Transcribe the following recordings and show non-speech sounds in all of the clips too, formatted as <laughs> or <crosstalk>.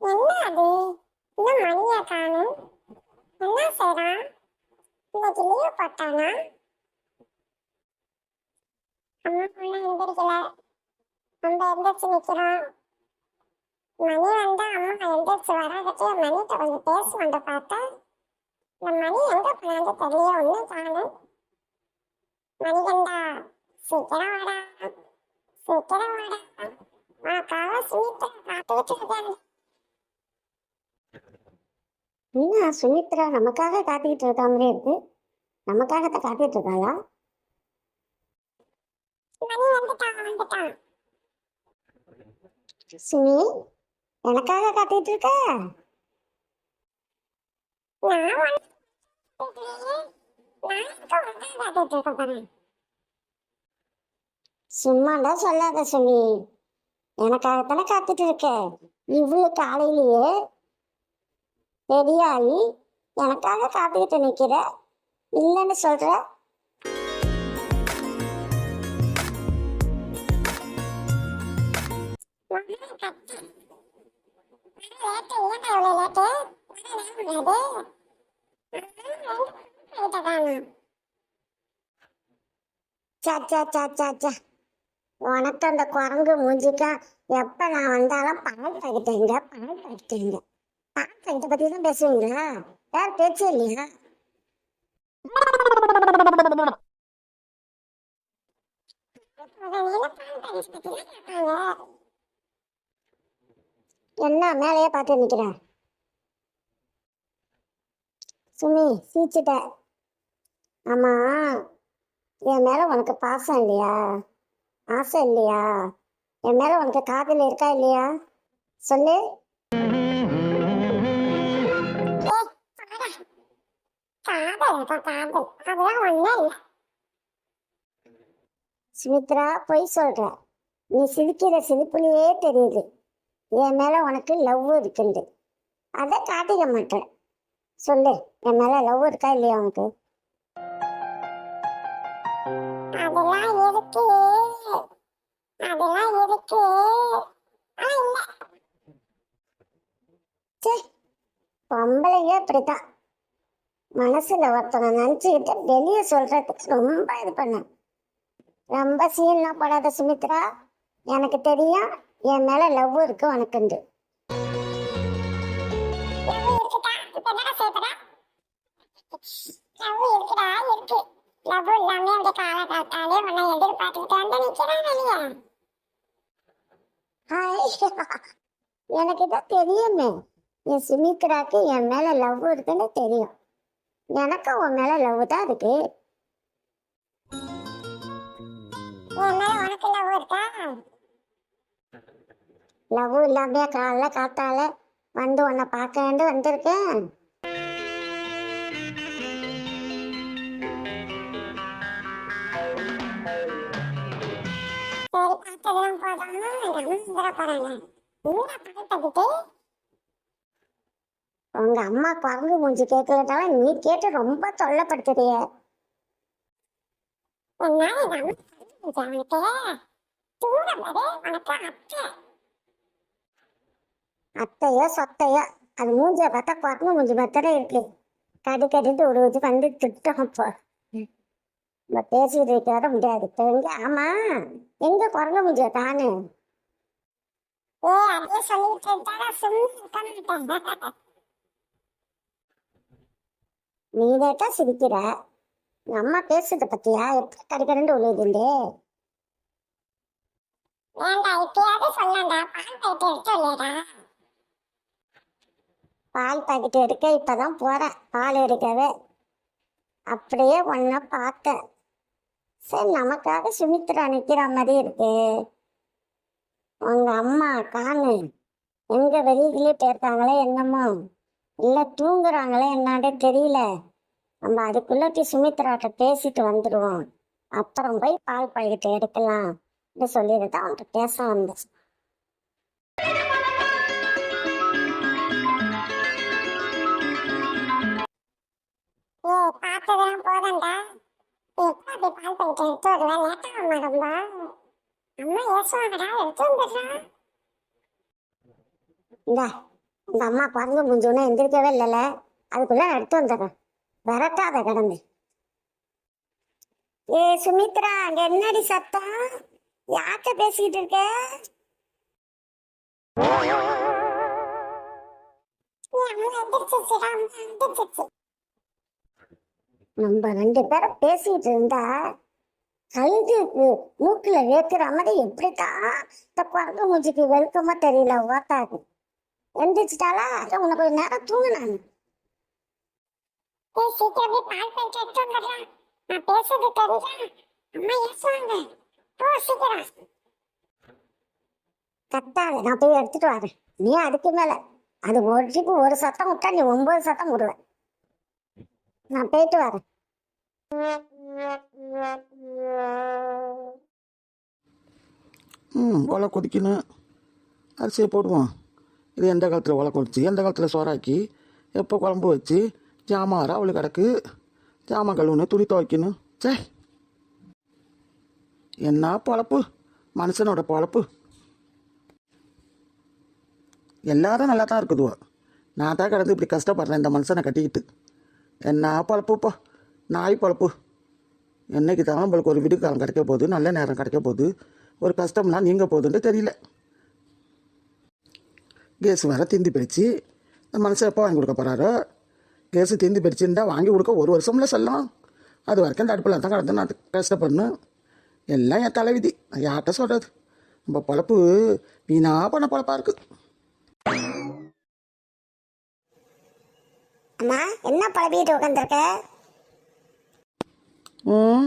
என்ன அது இன்னும் மணியை காணும். என்ன செய்றான் இன்னைக்கு லீவ் போட்டானா? அம்மா பொண்ணு எந்திரிக்கல. நம்ம எந்திரிச்சு நிக்கிறோம். மணி வந்தா அம்மா எந்திரிச்சு வராதே மணிட்ட கொஞ்சம் பேசுவாண்ட பார்த்தா இந்த மணி எங்க போனான்னு தெரியல ஒன்னும் காணும். மணிகண்டா சீக்கிரம் வாடா. சீக்கிரம் வாடா. உனக்காக சுமித்ரா காத்துக்கிட்டு இருக்காங்க என்ன சுமித்ரா நமக்காக காத்துக்கிட்டு இருக்க மாதிரி இருக்கு. நமக்காகத்தான் காத்துக்கிட்டு இருக்காளா? சுமி எனக்காக காத்துக்கிட்டு இருக்க? சும்மாடா சொல்லாத சுமி. எனக்காகத்தானே காத்துட்டு இருக்க? இவ்வளவு காலையிலேயே ரெடியாகி எனக்காக காத்துக்கிட்டு நிக்கிற. இல்லைன்னு சொல்ற. உனக்கு அந்த குரங்கு மூஞ்சிக்கா. எப்ப நான் வந்தாலும் பால் பாக்கிட்டேங்க பால் பாக்கிட்டேங்க பால் பாக்கெட்டை பத்தி தான் பேசுவீங்களா? வேற பேச்சே இல்லையா? என்ன மேலேயே பார்த்து நிக்கிறேன் சுமி சீச்சிட்ட. ஆமா என் மேல உனக்கு பாசம் இல்லையா? ஆசை இல்லையா? என் மேல உனக்கு காதல் இருக்கா இல்லையா? சொல்லு. சுமித்ரா பொய் சொல்ற. நீ சிரிக்கிற சிரிப்புலயே தெரியுது. என் மேல உனக்கு லவ் இருக்குண்டு. அதை காட்டிக்க மாட்டேன் சொல்லு. என் மேல லவ் இருக்கா இல்லையா உனக்கு? அதெல்லாம் இருக்கு. அதெல்லாம் இருக்கு. பொம்பளைங்க இப்படித்தான். மனசுல ஒருத்தனை நினச்சிக்கிட்டு வெளியே சொல்றதுக்கு ரொம்ப இது பண்ண ரொம்ப சீன்லாம் போடாத சுமித்ரா எனக்கு தெரியும் என் மேல லவ் இருக்கு உனக்குண்டு. எனக்கு தான் தெரியுமே. என் சுமித்ராக்கு என் மேல லவ் இருக்குன்னு தெரியும். எனக்கு உன் மேல லவ் தான் இருக்கு. என் மேல உனக்கு லவ் இருக்கா? லவ் இல்லாம காலைல காத்தால வந்து உன்னை பார்க்க வேண்டி வந்திருக்கேன் சரி பார்த்ததெல்லாம் போதாம கவனிந்துட போறாங்க. என்ன படுத்துக்கிட்டு உங்க அம்மா குரங்கு மூஞ்சி கேட்கறதால நீ கேட்டு ரொம்ப தொல்லைப்படுத்துறிய. அத்தையோ சொத்தையோ அது மூஞ்சிய பார்த்தா குரங்கு மூஞ்சி மாத்திரம் இருக்கு. கடி கடிட்டு ஒரு இது வந்து திட்டம் இப்போ நம்ம பேசிட்டு இருக்க முடியாது. இப்போ எங்க ஆமா எங்க குரங்கு மூஞ்சிய தானு? ஏ அப்படியே சொல்லிட்டு இருந்தா சும்மா இருக்க மாட்டேன். <laughs> நீ தான் சிரிக்கிற? அம்மா பேசுறத பத்தியா? எப்படி கடி கடிட்டு உழுதுண்டு ஏன்டா இப்பயாவது சொல்லண்டா. பால் இல்லையடா பால் பாக்கெட் எடுக்க இப்பதான் போறேன். பால் எடுக்கவே. அப்படியே ஒன்ன பார்த்தேன். சரி நமக்காக சுமித்ரா நிக்கிற மாதிரி இருக்கு. உங்க அம்மா காணு. எங்க வெளியிலே போயிருக்காங்களே என்னமோ. இல்ல தூங்குறாங்களே என்னாடே தெரியல. நம்ம அதுக்குள்ளட்டி சுமித்ராட்ட பேசிட்டு வந்துடுவோம் அப்புறம் போய் பால் பாக்கெட் எடுக்கலாம். சொல்லிட்டு தான் அவன்கிட்ட பேச வந்தேன். ஏய் பார்த்ததெல்லாம் போதண்டா? எப்ப அப்படி பால் போயிட்டு எடுத்து வருவேன் லேட்டா அம்மா ரொம்ப. அம்மா ஏசுவாங்கடா எடுத்து வந்துடுறா இந்தா உங்க அம்மா குரங்கு முடிஞ்சோன்னே எந்திரிக்கவே இல்லைல்ல. அதுக்குள்ள எடுத்து வந்துடுறேன். விரட்டாத கிடந்து. ஏ சுமித்ரா அங்க என்னடி சத்தம்? யார்கிட்ட பேசிக்கிட்டு இருக்க? நம்ம ரெண்டு பேரும் பேசிட்டு இருந்தா கழுது மூக்குல வேக்குற மாதிரி எப்படித்தான் இந்த குரங்கு மூஞ்சிக்கு வெல்கமா தெரியல ஓட்டாது எந்திரிச்சிட்டாலா அதான் உனக்கு கொஞ்ச நேரம் தூங்கினாங்க சீக்கிரம் போய் பால் பாக்கெட் எடுத்து வந்துடுறா. நான் பேசுறது தெரிஞ்சா அம்மா ஏசுவாங்க போ சீக்கிரம். கத்தாத நான் போய் எடுத்துட்டு வரேன். நீ அதுக்கு மேல. அது ஒரு ஒரு சத்தம் விட்டா நீ ஒன்பது சத்தம் விடுவ. நான் போயிட்டு வரேன். ம் ஒலை கொதிக்கணும். அரிசியை போடுவோம். இது எந்த காலத்தில் ஒலை வச்சு எந்த காலத்தில் சோறாக்கி எப்போ குழம்பு வச்சு ஜாமான் வர அவளுக்கு கிடக்கு ஜாமான் கழுவுணும் துணி துவைக்கணும். சே என்ன பொழப்பு? மனுஷனோட பொழப்பு. எல்லாரும் நல்லா தான் இருக்குதுவோ. நான் தான் கிடந்து இப்படி கஷ்டப்படுறேன் இந்த மனுஷனை கட்டிக்கிட்டு. என்ன பழப்புப்பா நாய் பொழப்பு. என்னைக்கு தான் நம்மளுக்கு ஒரு விடுக்காலம் கிடைக்க போகுது நல்ல நேரம் கிடைக்க போகுது. ஒரு கஷ்டம்லாம் நீங்கள் போகுதுன்னு தெரியல. கேஸ் வர திந்தி போயிடுச்சு. மனுஷன் எப்போ வாங்கி கொடுக்க போகிறாரோ கேஸு திந்தி போயிடுச்சுருந்தா வாங்கி கொடுக்க ஒரு வருஷம்ல செல்லம். அது வரைக்கும் இந்த அடுப்பில் தான் கிடந்து நான் கஷ்டப்படணும் எல்லாம் என் தலைவிதி. நான் யார்கிட்ட சொல்கிறது நம்ம பொழப்பு வீணா பண்ண பொழப்பா இருக்குது அம்மா என்ன பழப்பிட்டு உட்காந்துருக்க ம்.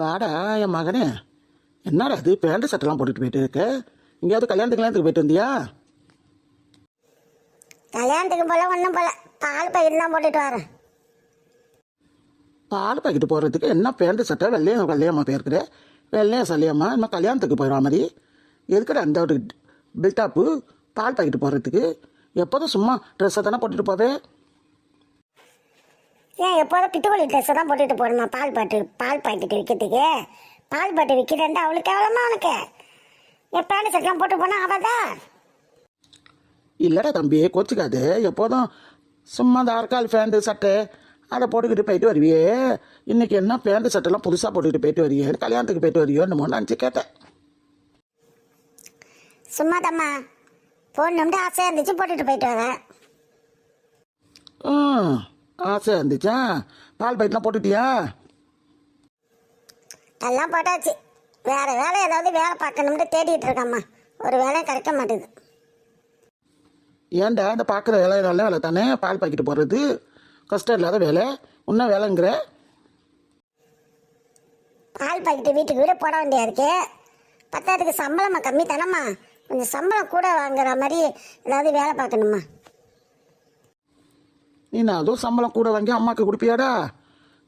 வாடா என் மகனே. என்னடா அது பேண்ட் சட்டெல்லாம் போட்டுட்டு போயிட்டு இருக்க? எங்கேயாவது கல்யாணத்துக்கு கல்யாணத்துக்கு போயிட்டு வந்தியா? கல்யாணத்துக்கு போல ஒன்றும் போல. பால் பயிர் தான் போட்டுட்டு வரேன். பால் பாக்கெட்டு போடுறதுக்கு என்ன பேண்ட் சட்டை வெள்ளையம் வெள்ளையம்மா போயிருக்குற வெள்ளையம் சல்லையம்மா இன்னும் கல்யாணத்துக்கு போயிடுற மாதிரி. எதுக்குடா அந்த ஒரு பில்டாப்பு பால் பாக்கெட்டு போடுறதுக்கு? எப்போதும் சும்மா ட்ரெஸ்ஸை தானே போட்டுட்டு போவே? ஏன் எப்போதும் பிட்டுக்கொள்ளி ட்ரெஸ்ஸை தான் போட்டுட்டு போகணுமா? பால் பாட்டு பால் பாக்கெட்டு விற்கிறதுக்கு பால் பாட்டு விற்கிறேன்டா அவளுக்கு எவ்வளோமா உனக்கு என் பேண்ட் சட்டெலாம் போட்டு போனால் அவதான் இல்லைடா தம்பி கோச்சிக்காது. எப்போதும் சும்மா அந்த ஆர்கால் பேண்ட்டு சட்டை அதை போட்டுக்கிட்டு போயிட்டு வருவியே. இன்னைக்கு என்ன பேண்ட்டு சட்டைலாம் புதுசாக போட்டுக்கிட்டு போயிட்டு வரியே? கல்யாணத்துக்கு போயிட்டு வரியோ என்னமோ நினச்சி கேட்டேன். சும்மா தம்மா போடணும்னு ஆசையாக இருந்துச்சு போட்டுட்டு போயிட்டு வரேன் ம் ஆசை இருந்துச்சா? பால் பாக்கெட்லாம் போட்டுட்டியா? எல்லாம் போட்டாச்சு. வேற வேலை ஏதாவது வேலை பார்க்கணும்னு தேடிட்டு இருக்கம்மா. ஒரு வேலையும் கிடைக்க மாட்டேது. ஏன்டா இந்த பார்க்குற வேலை நல்ல வேலை தானே? பால் பாக்கெட்டு போடுறது கஷ்டம் இல்லாத வேலை இன்னும் வேலைங்கிற? பால் பாக்கெட்டு வீட்டுக்கு வீடு போட வேண்டியா இருக்கு? பத்தாயிரத்துக்கு சம்பளமா கம்மி தானம்மா கொஞ்சம் சம்பளம் கூட வாங்குற மாதிரி ஏதாவது வேலை பார்க்கணுமா நீ நான் அதுவும் சம்பளம் கூட வாங்கி அம்மாவுக்கு கொடுப்பியாடா?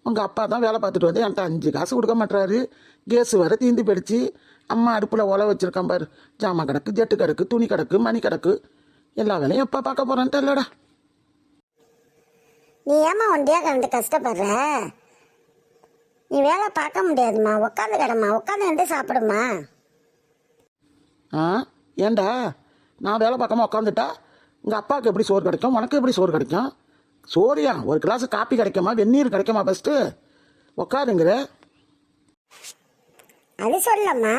உங்கள் அப்பா தான் வேலை பார்த்துட்டு வந்து என்கிட்ட அஞ்சு காசு கொடுக்க மாட்டாரு கேஸ் வர தீந்து போயிடுச்சு. அம்மா அடுப்பில் உல வச்சிருக்கான் பாரு. ஜாமான் கிடக்கு ஜெட்டு கிடக்கு துணி கிடக்கு மணி கிடக்கு. எல்லா வேலையும் எப்போ பார்க்க போகிறேன்ட்டு இல்லைடா. நீ ஏமா ஒண்டியா கிடந்து கஷ்டப்படுற? நீ வேலை பார்க்க முடியாதும்மா. உட்காந்து கிடம்மா. உட்காந்து இருந்து சாப்பிடுமா ஆ ஏன்டா நான் வேலை பார்க்காம உட்காந்துட்டா உங்கள் அப்பாவுக்கு எப்படி சோறு கிடைக்கும்? உனக்கு எப்படி சோறு கிடைக்கும்? சோறியா ஒரு கிளாஸ் காப்பி கிடைக்குமா? வெந்நீர் கிடைக்குமா ஃபஸ்ட்டு உட்காருங்கிற அது சொல்லம்மா.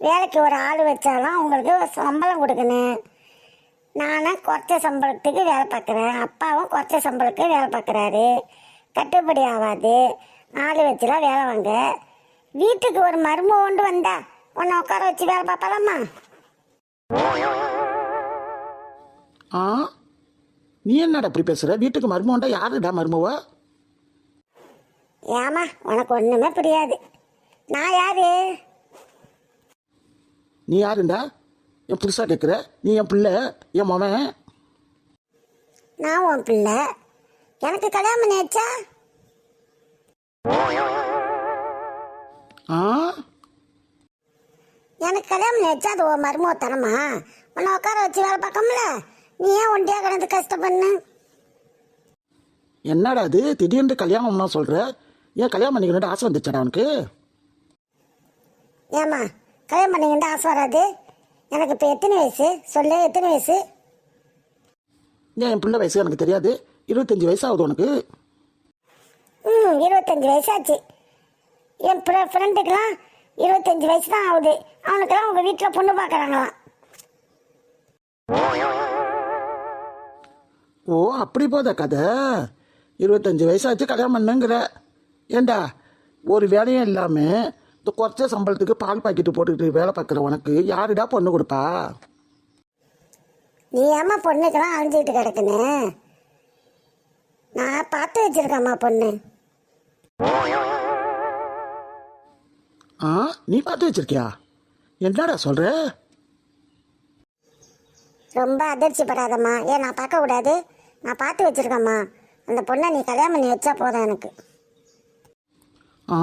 வேலைக்கு ஒரு ஆள் வச்சாலும் உங்களுக்கு சம்பளம் கொடுக்கணும். நானும் குறைச்ச சம்பளத்துக்கு வேலை பார்க்குறேன். அப்பாவும் குறைச்ச சம்பளத்துக்கு வேலை பார்க்குறாரு. கட்டுப்படி ஆகாது. ஆள் வச்சுலாம் வேலை வாங்க. வீட்டுக்கு ஒரு மருமக கொண்டு வந்தா உன்னை உட்கார வச்சு வேலை பார்ப்பலாமா ஆ? நீ என்னடா இப்படி பேசுகிற வீட்டுக்கு மருமகன்டா? யாருடா மருமவா? ஏமா உனக்கு ஒன்றுமே புரியாது. நான் யாரு? நீ யாருண்டா என் புதுசாக கேட்குற நீ என் பிள்ளை. என் மவன். நான் உன் பிள்ளை. எனக்கு கல்யாணம் பண்ணி வச்சா ஆ? எனக்கு கல்யாணம் பண்ணி வச்சா அது உன் மருமக தரமா உன்னை உட்கார வச்சு வேலை பார்க்கணும்ல. நீ ஏன் ஒண்டியா கிடந்து கஷ்டப்பண்ணு என்னடா அது திடீர்னு கல்யாணம்னா சொல்கிற ஏன் கல்யாணம் பண்ணிக்கணும்னு ஆசை வந்துச்சாடா உனக்கு? ஏம்மா கல்யாணம் பண்ணிக்கிட்டு ஆசை வராது. எனக்கு இப்போ எத்தனை வயசு? சொல்லு எத்தனை வயசு? ஏன் என் பிள்ளை வயசு எனக்கு தெரியாது. இருபத்தஞ்சி வயசு ஆகுது உனக்கு. ம் இருபத்தஞ்சி வயசாச்சு. என் ஃப்ரெண்டுக்கெல்லாம் இருபத்தஞ்சி வயசு தான் ஆகுது. அவனுக்கெல்லாம் உங்கள் வீட்டில் பொண்ணு பார்க்குறாங்களாம் ஓ அப்படி போதா கதை? இருபத்தஞ்சி வயசாச்சு கல்யாணம் பண்ணுங்கிற. ஏண்டா ஒரு வேலையும் இல்லாமல் இந்த குறைச்ச சம்பளத்துக்கு பால் பாக்கெட்டு போட்டுக்கிட்டு வேலை பார்க்குற உனக்கு யாருடா பொண்ணு கொடுப்பா? நீ ஏம்மா பொண்ணுக்கெல்லாம் அழிஞ்சிக்கிட்டு கிடக்குன்னு? நான் பார்த்து வச்சிருக்கேம்மா பொண்ணு. ஆ நீ பார்த்து வச்சிருக்கியா? என்னடா சொல்கிற ரொம்ப அதிர்ச்சி படாதம்மா. ஏன் நான் பார்க்கக்கூடாது நான் பார்த்து வச்சுருக்கேம்மா. அந்த பொண்ணை நீ கல்யாணம் பண்ணி வச்சா போதும் எனக்கு. ஆ?